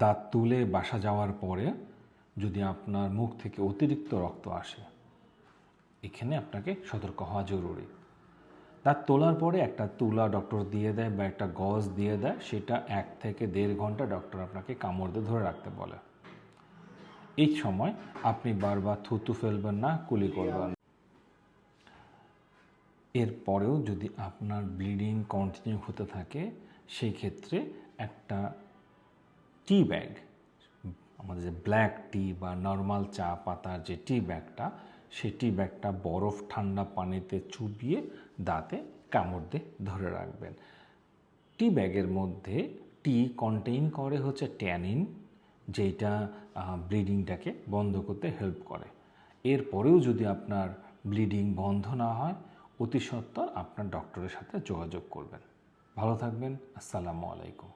দাঁত তুলে বাসা যাওয়ার পরে যদি আপনার মুখ থেকে অতিরিক্ত রক্ত আসে, এখানে আপনাকে সতর্ক হওয়া জরুরি দাঁত তোলার পরে একটা তুলা ডক্টর দিয়ে দেয় বা একটা গজ দিয়ে দেয়, সেটা এক থেকে দেড় ঘণ্টা ডক্টর আপনাকে কামড় দিয়ে ধরে রাখতে বলে এই সময় আপনি বারবার থুতু ফেলবেন না, কুলি করবেন। এরপরেও যদি আপনার ব্লিডিং কন্টিনিউ হতে থাকে, সেই ক্ষেত্রে একটা টি ব্যাগ আমাদের যে ব্ল্যাক টি বা নর্মাল চা পাতার যে টি ব্যাগটা সেই টি ব্যাগটা বরফ ঠান্ডা পানিতে চুবিয়ে দাঁতে কামড় দিয়ে ধরে রাখবেন। টি ব্যাগের মধ্যে টি কন্টেইন করে হচ্ছে ট্যানিন যেটা ব্লিডিংটাকে বন্ধ করতে হেল্প করে। এরপরেও যদি আপনার ব্লিডিং বন্ধ না হয়, অতি সত্বর আপনার ডক্টরের সাথে যোগাযোগ করবেন। ভালো থাকবেন, আসসালামু আলাইকুম।